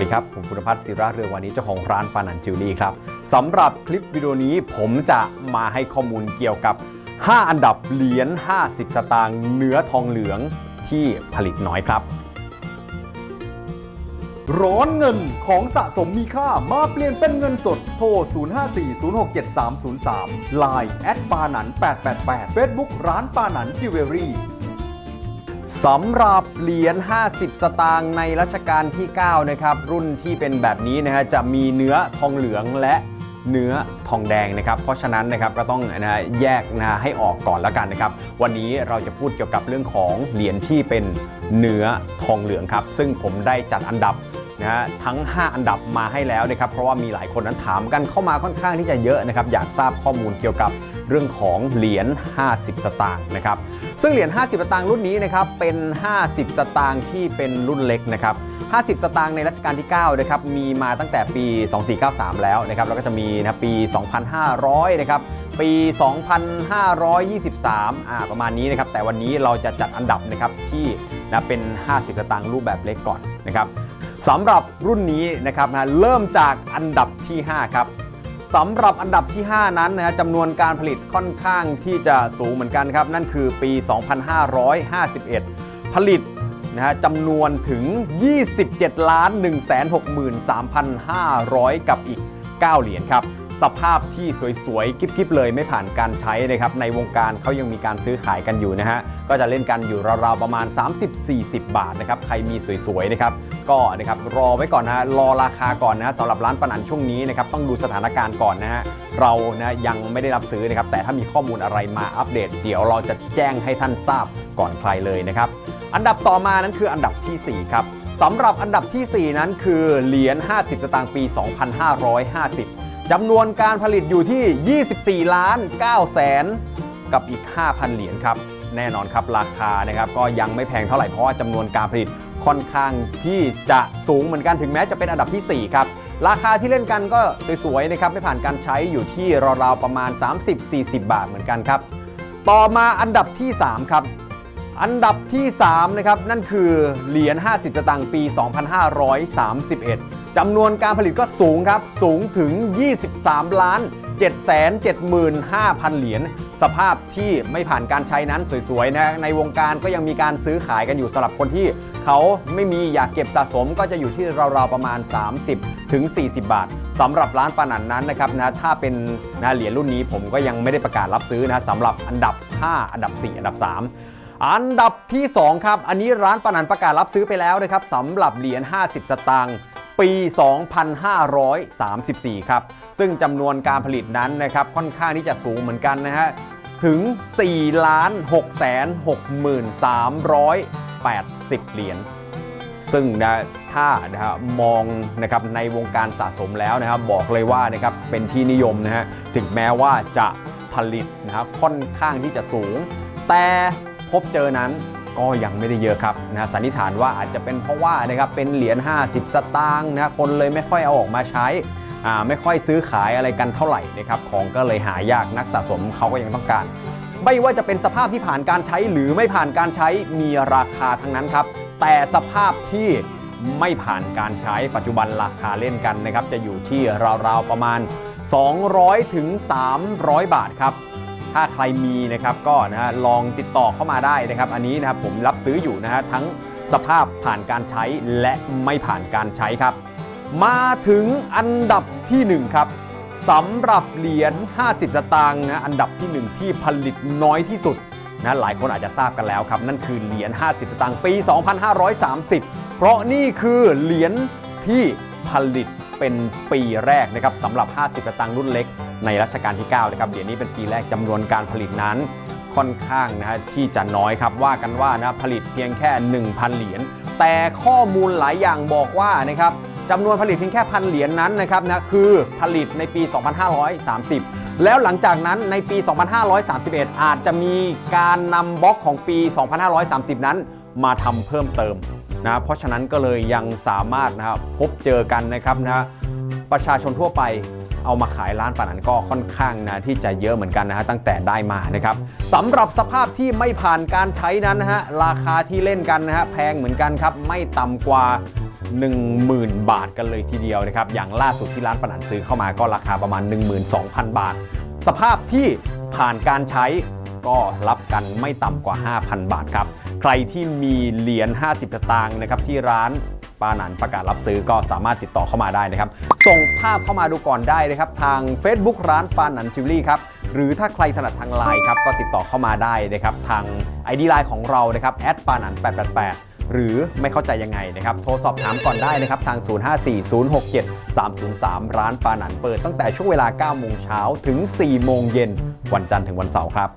ดีครับ ผมพุทธพัฒน์ศิระเรืองวันนี้เจ้าของร้านปานันจิวเวลรี่ครับสำหรับคลิปวิดีโอนี้ผมจะมาให้ข้อมูลเกี่ยวกับ 5 อันดับเหรียญ 50 สตางค์เนื้อทองเหลืองที่ผลิตน้อยครับร้อนเงินของสะสมมีค่ามาเปลี่ยนเป็นเงินสด โทร 054-067-303 Line แอดปานัน888 Facebook ร้านปานันจิวเวลรี่ สำหรับเหรียญ 50 สตางค์ในรัชกาลที่ 9 นะครับ รุ่นที่เป็นแบบนี้นะฮะจะมีเนื้อทองเหลืองและเนื้อทองแดงนะครับ เพราะฉะนั้นนะครับก็ต้องนะแยกนะฮะให้ออกก่อนแล้วกันนะครับ วันนี้เราจะพูดเกี่ยวกับเรื่องของเหรียญที่เป็นเนื้อทองเหลืองครับ ซึ่งผมได้จัดอันดับนะฮะทั้ง 5 อันดับมาให้แล้วนะครับ เพราะว่ามีหลายคนนั้นถามกันเข้ามาค่อนข้างที่จะเยอะนะครับ อยากทราบข้อมูลเกี่ยวกับเรื่องของเหรียญ 50 สตางค์นะครับ ซึ่งเหรียญ 50 สตางค์รุ่นนี้นะครับเป็น 50 สตางค์ที่เป็นรุ่นเล็กนะครับ 50 สตางค์ในรัชกาลที่9นะครับมีมาตั้งแต่ปี 2493 แล้วนะครับแล้วก็จะมีนะปี 2500 นะครับปี 2523อ่าประมาณนี้นะครับแต่วันนี้เราจะจัดอันดับนะครับที่นะเป็น 50 สตางค์รูปแบบเล็กก่อนนะครับสำหรับรุ่นนี้นะครับนะเริ่มจากอันดับที่ 5 ครับ สำหรับอันดับที่ 5 นั้นนะฮะจำนวนการผลิตค่อนข้างที่จะสูงเหมือนกันครับ นั่นคือปี 2551 ผลิตนะฮะจำนวนถึง 27 ล้าน 163,500 กับอีก 9 เหรียญครับ สภาพที่สวยๆกิ๊บๆเลยไม่ผ่านการใช้นะครับในวงการเขายังมีการซื้อขายกันอยู่นะฮะก็จะเล่นกันอยู่ราวๆประมาณ 30-40 บาทนะครับใครมีสวยๆนะครับก็นะครับรอไว้ก่อนนะฮะรอราคาก่อนนะฮะสำหรับร้านปนันช่วงนี้นะครับต้องดูสถานการณ์ก่อนนะฮะเรานะยังไม่ได้รับซื้อนะครับแต่ถ้ามีข้อมูลอะไรมาอัปเดต เดี๋ยวเราจะแจ้งให้ท่านทราบก่อนใครเลยนะครับอันดับต่อมานั้นคืออันดับทีสี่4 ครับสำหรับอันดับทีสี่ 4 นั้นคือเหรียญ50 สตางค์ปี 2550 จำนวนการผลิตอยู่ที่ 24 ล้าน9แสนกับอีก 5,000 เหรียญครับ แน่นอนครับราคานะครับก็ยังไม่แพงเท่าไหร่เพราะว่าจำนวนการผลิตค่อนข้างที่จะสูงเหมือนกันถึงแม้จะเป็นอันดับทีสี่4 ครับ ราคาที่เล่นกันก็สวยๆนะครับไม่ผ่านการใช้อยู่ที่ราวๆประมาณ 30-40 บาทเหมือนกันครับ ต่อมาอันดับที่ 3 ครับ อันดับที่ 3 นะครับ นั่นคือเหรียญ50สตางค์ปี 2531 จำนวนการผลิตก็สูงครับ สูงถึง 23 ล้าน 775,000 เหรียญ สภาพที่ไม่ผ่านการใช้นั้นสวยๆนะในวงการก็ยังมีการซื้อขายกันอยู่สำหรับคนที่เขาไม่มีอยากเก็บสะสมก็จะอยู่ที่ราวๆประมาณ 30 ถึง 40 บาทสำหรับร้านปานันนั้นนะครับนะถ้าเป็นนะเหรียญรุ่นนี้ผมก็ยังไม่ได้ประกาศรับซื้อนะสำหรับอันดับ 5 อันดับ 4 อันดับ 3อันดับที่ 2 ครับ อันนี้ร้านปานันประกาศรับซื้อไปแล้วนะครับสำหรับเหรียญ 50 สตางค์ ปี 2534 ครับ ซึ่งจำนวนการผลิตนั้นนะครับค่อนข้างที่จะสูงเหมือนกันนะฮะ ถึง 4 ล้าน6แสน6380 เหรียญ ซึ่งนะถ้านะฮะมองนะครับในวงการสะสมแล้วนะครับบอกเลยว่านะครับเป็นที่นิยมนะฮะ ถึงแม้ว่าจะผลิตนะครับค่อนข้างที่จะสูง แต่พบเจอนั้น ก็ยังไม่ได้เยอะครับนะสันนิษฐานว่าอาจจะเป็นเพราะว่านะครับเป็นเหรียญ 50 สตางค์นะคนเลยไม่ค่อยเอาออกมาใช้อ่าไม่ค่อยซื้อขายอะไรกันเท่าไหร่นะครับของก็เลยหายากนักสะสมเขาก็ยังต้องการ ไม่ว่าจะเป็นสภาพที่ผ่านการใช้หรือไม่ผ่านการใช้มีราคาทั้งนั้นครับ แต่สภาพที่ไม่ผ่านการใช้ปัจจุบันราคาเล่นกันนะครับจะอยู่ที่ราวๆประมาณ 200ถึง300 บาทครับ ถ้าใครมีนะครับก็นะฮะลองติดต่อเข้ามาได้นะครับ อันนี้นะครับผมรับซื้ออยู่นะฮะทั้งสภาพผ่านการใช้และไม่ผ่านการใช้ครับ มาถึงอันดับทีหนึ่1ครับสำหรับเหรียญ 50 สตางค์นะอันดับทีหนึ่1 ที่ผลิตน้อยที่สุดนะหลายคนอาจจะทราบกันแล้วครับ นั่นคือเหรียญ 50 สตางค์ปี 2530 เพราะนี่คือเหรียญที่ผลิต เป็นปีแรกนะครับสำหรับ 50สตางรุ่นเล็กในรัชกาลที่ 9 นะครับเหรียญนี้เป็นปีแรกจำนวนการผลิตนั้นค่อนข้างนะฮะที่จะน้อยครับว่ากันว่านะผลิตเพียงแค่ 1,000 เหรียญแต่ข้อมูลหลายอย่างบอกว่านะครับจำนวนผลิตเพียงแค่พันเหรียญนั้นนะครับนะคือผลิตในปี 2530 แล้วหลังจากนั้นในปี 2531 อาจจะมีการนำบล็อกของปี 2530 นั้นมาทำเพิ่มเติม นะเพราะฉะนั้นก็เลยยังสามารถนะครับพบเจอกันนะครับนะประชาชนทั่วไปเอามาขายร้านป่านันก็ค่อนข้างนะที่จะเยอะเหมือนกันนะฮะตั้งแต่ได้มานะครับสำหรับสภาพที่ไม่ผ่านการใช้นั้นนะฮะราคาที่เล่นกันนะฮะแพงเหมือนกันครับไม่ต่ำกว่า 10,000 บาทกันเลยทีเดียวนะครับอย่างล่าสุดที่ร้านปานันซื้อเข้ามาก็ราคาประมาณ 12,000 บาท สภาพที่ผ่านการใช้ก็รับกันไม่ต่ำกว่า 5,000 บาทครับ ใครที่มีเหรียญ 50 สตางค์นะครับที่ร้านปานันประกาศรับซื้อก็สามารถติดต่อเข้ามาได้นะครับ ส่งภาพเข้ามาดูก่อนได้นะครับ ทาง Facebook ร้านปานันจิวเวลรี่ครับ หรือถ้าใครถนัดทางไลน์ครับ ก็ติดต่อเข้ามาได้นะครับ ทาง ID ไลน์ของเรานะครับแอดปานัน888หรือไม่เข้าใจยังไงนะครับ โทรสอบถามก่อนได้นะครับ ทาง 054067 303 ร้านปานันเปิดตั้งแต่ช่วงเวลา 9 โมงเช้าถึง 4 โมงเย็น วันจันทร์ถึงวันเสาร์ครับ